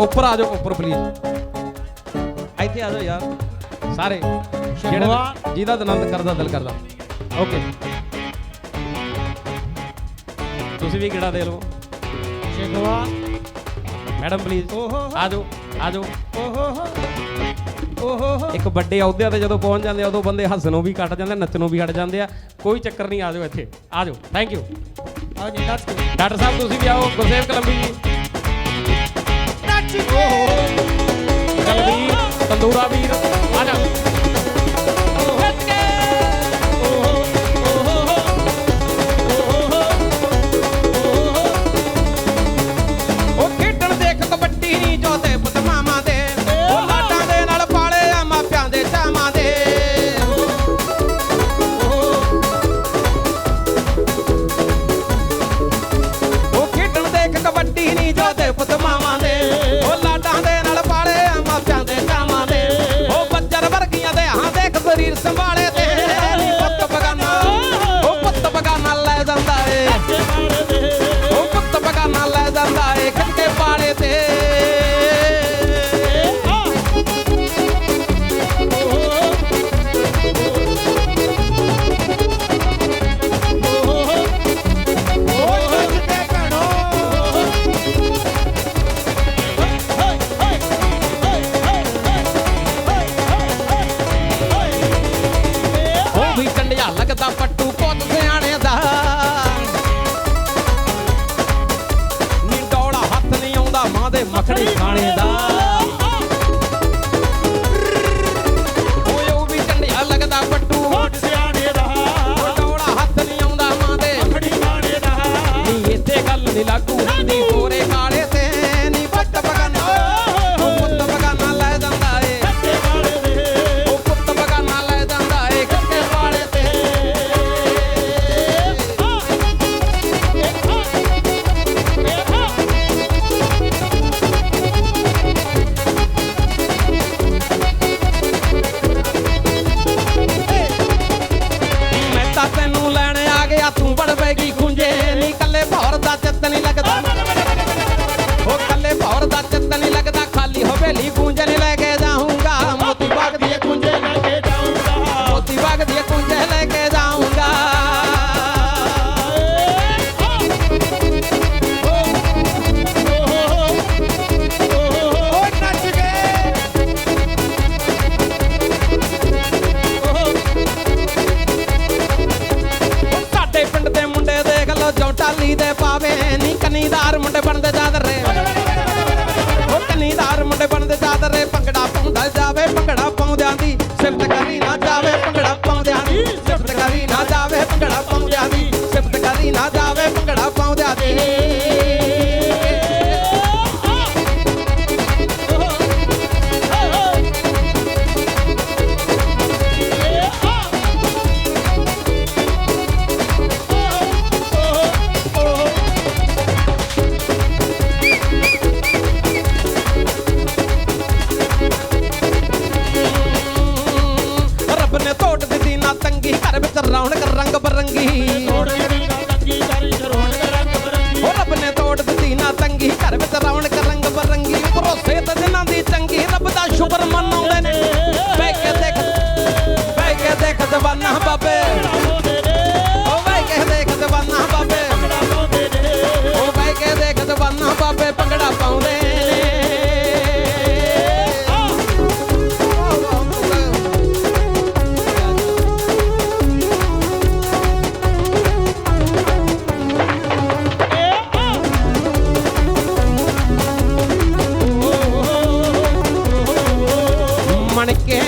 ਉੱਪਰ ਆ ਜਾਓ ਉੱਪਰ ਪਲੀਜ਼ ਇੱਥੇ ਆ ਜਾਓ ਯਾਰ ਸਾਰੇ। ਜਿਹੜਾ ਜਿਹਦਾ ਦਨੰਦ ਕਰਦਾ ਦਿਲ ਕਰਦਾ। ਓਕੇ ਤੁਸੀਂ ਵੀ ਕਿਹੜਾ ਦੇ ਲਓ ਸ਼ੇਖਵਾ ਮੈਡਮ ਪਲੀਜ਼ ਆ ਜਾਓ ਆ ਜਾਓ। ਓਹੋ ਇੱਕ ਵੱਡੇ ਅਹੁਦਿਆਂ ਤੇ ਜਦੋਂ ਪਹੁੰਚ ਜਾਂਦੇ ਆ ਉਦੋਂ ਬੰਦੇ ਹੱਸਣੋਂ ਵੀ ਕੱਟ ਜਾਂਦੇ ਨੱਚਣੋਂ ਵੀ ਹਟ ਜਾਂਦੇ ਆ। ਕੋਈ ਚੱਕਰ ਨਹੀਂ ਆ ਜਾਓ ਇੱਥੇ। ਆ ਜਾਓ। ਥੈਂਕ ਯੂ ਆਓ ਜੀ ਡਾਕਟਰ ਸਾਹਿਬ ਤੁਸੀਂ ਵੀ ਆਓ। ਗੁਰਸੇਵ ਕਲੰਬੀ ਜੀ। dura vida. ਮੱਖਣੀ ਖਾਣੇ ਦਾ। ਓਏ ਝੰਡਿਆ ਲੱਗਦਾ ਪੱਟੂ। ਸਿਆਣੇ ਦਾ। ਡੌੜਾ ਹੱਥ ਨਹੀਂ ਆਉਂਦਾ ਮਾਂ ਦੇ। ਮੱਖਣੀ ਗੱਲ ਨਹੀਂ ਲਾਗੂ। ਸੰਗਤ ਜਿਨ੍ਹਾਂ ਦੀ ਚੰਗੀ ਰੱਬ ਦਾ ਸ਼ੁਕਰ ਮਨਾਉਂਦੇ ਨੇ। ਬੈ ਕੇ ਮਣਕੇ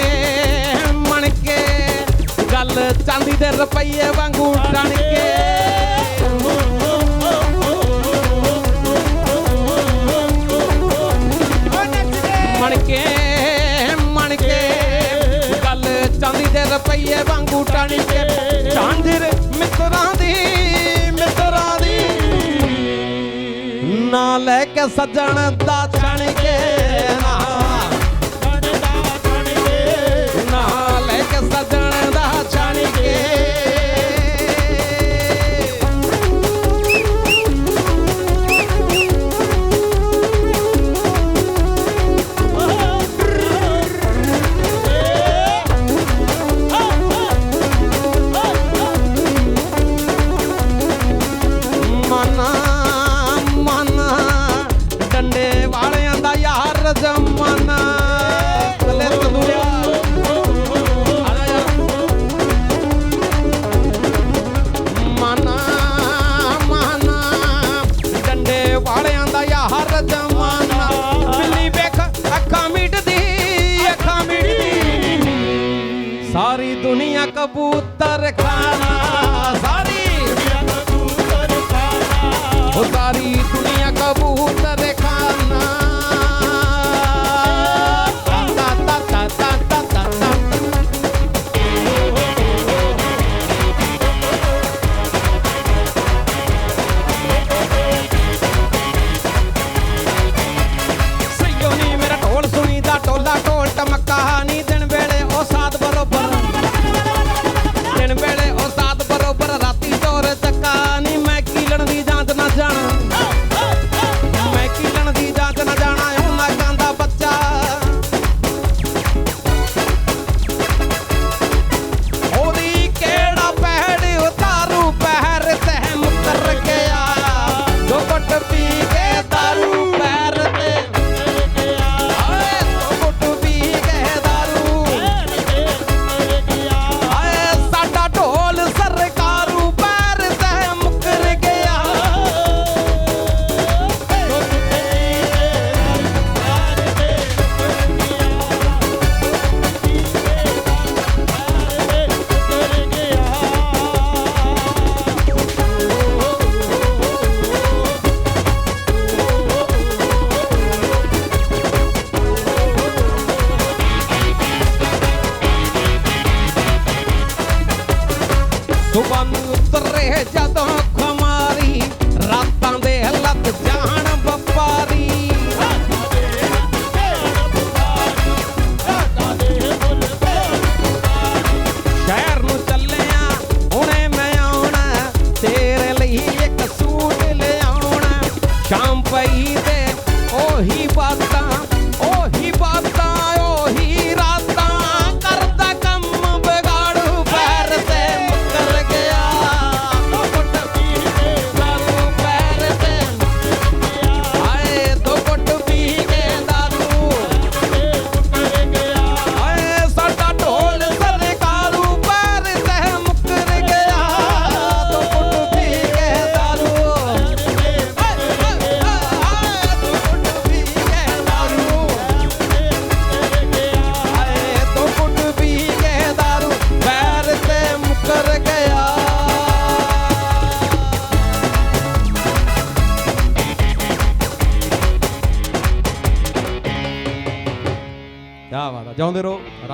ਕੇ ਗੱਲ ਚਾਂਦੀ ਦੇ ਰੁਪਈਏ ਵਾਂਗੂ ਟਣ ਕੇ ਮਣ ਕੇ ਮਣ ਕੇ ਗੱਲ ਚਾਂਦੀ ਦੇ ਰੁਪਈਏ ਵਾਂਗੂ ਟਣ ਕੇ ਚਾਂਦੀ ਮਿੱਤਰਾਂ ਦੀ ਮਿੱਤਰਾਂ ਦੀ। ਨਾ ਲੈ ਕੇ ਸੱਜਣ ਦਾ ਛਣ কবুতর খানা। বাঁধে ওহি বাতা ওহি বাতা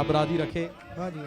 ਰੱਬ ਰਾਜੀ ਰੱਖੇ। ਹਾਂਜੀ।